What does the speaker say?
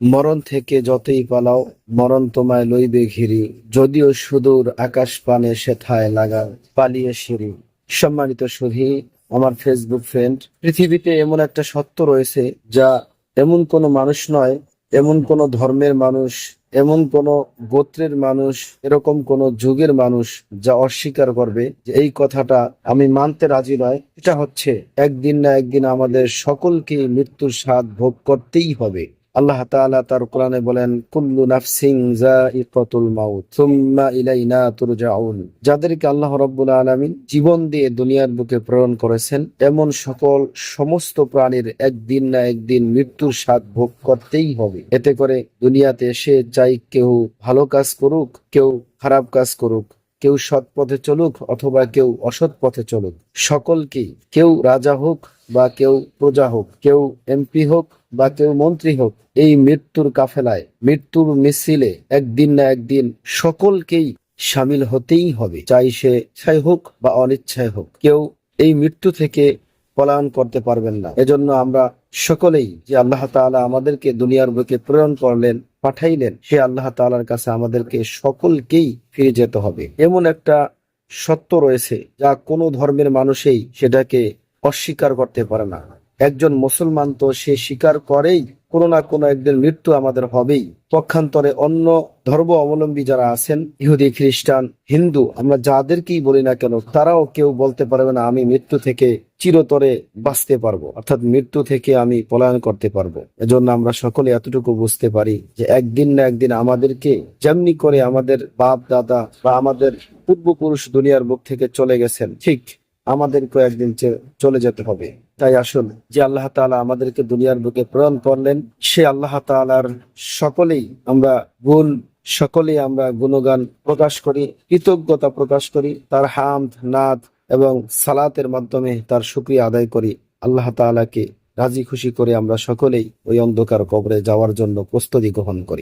মরণ থেকে যতই পালাও, মরণ তোমায় লইবে ঘিরি। যদিও সুদূর আকাশ পানে সেথায় লাগা পালিয়ে সিঁড়ি। সম্মানিত সুধী আমার ফেসবুক ফ্রেন্ড পৃথিবীতে এমন একটা সত্য রয়েছে যা এমন কোনো মানুষ নয়, এমন কোনো ধর্মের মানুষ, এমন কোন গোত্রের মানুষ, এরকম কোন যুগের মানুষ যা অস্বীকার করবে যে এই কথাটা আমি মানতে রাজি নয়। এটা হচ্ছে, একদিন না একদিন আমাদের সকলকে মৃত্যুর স্বাদ ভোগ করতেই হবে। আল্লাহ তাআলা তার কোরআনে বলেন, কুল্লু নাফসিং মাউত, সুম্মা ইলাইনা তুরজাউন। যাদেরকে আল্লাহ রাব্বুল আলামিন জীবন দিয়ে দুনিয়ার বুকে প্রেরণ করেছেন, এমন সকল সমস্ত প্রাণীর একদিন না একদিন মৃত্যুর স্বাদ ভোগ করতেই হবে। এতে করে দুনিয়াতে এসে চাই কেউ ভালো কাজ করুক, কেউ খারাপ কাজ করুক, কেউ সৎ পথে চলুক অথবা কেউ অসৎ পথে চলুক, সকলকেই, কেউ রাজা হোক বা কেউ প্রজা হোক, কেউ এমপি হোক বা কেউ মন্ত্রী হোক, এই মৃত্যুর কাফেলায়, মৃত্যুর মিছিলে একদিন না একদিন সকলকেই সামিল হতেই হবে। চাই সে ইচ্ছায় হোক বা অনিচ্ছায় হোক, কেউ এই মৃত্যু থেকে পলায়ন করতে পারবেন না। এজন্য আমরা সকলেই যে আল্লাহ তাআলা আমাদেরকে দুনিয়ার বুকে প্রেরণ করলেন, পাঠাইলেন, সে আল্লাহ তাআলার কাছে আমাদেরকে সকলকেই ফিরে যেতে হবে। এমন একটা সত্য রয়েছে যা কোনো ধর্মের মানুষেই সেটাকে অস্বীকার করতে পারে না। একজন মুসলমান তো সে স্বীকার করেই কোনো না কোনো একদিন মৃত্যু আমাদের হবেই। পক্ষান্তরে অন্য ধর্ম অবলম্বী যারা আছেন, ইহুদি, খ্রিস্টান, হিন্দু, আমরা যাদেরকেই বলি না কেন, তারাও কেউ বলতে পারবে না, আমি মৃত্যু থেকে চিরতরে বাঁচতে পারব, অর্থাৎ মৃত্যু থেকে আমি পলায়ন করতে পারব। এজন্য আমরা সকলে এতটুকু বুঝতে পারি যে একদিন না একদিন আমাদেরকে যেমনি করে আমাদের বাপ, দাদা বা আমাদের পূর্বপুরুষ দুনিয়ার বুক থেকে চলে গেছেন, ঠিক আমাদেরকে একদিন চলে যেতে হবে। তাই আসুন যে আল্লাহ তাআলা আমাদেরকে দুনিয়ার বুকে প্রেরণ করলেন, সে আল্লাহ তাআলার সকলেই আমরা গুণ সকলেই আমরা গুণগান প্রকাশ করি, কৃতজ্ঞতা প্রকাশ করি, তার হামদ, নাদ এবং সালাতের মাধ্যমে তার শুকরিয়া আদায় করি। আল্লাহ তাআলাকে রাজি খুশি করে আমরা সকলেই ওই অন্ধকার কবরে যাওয়ার জন্য প্রস্তুতি গ্রহণ করি।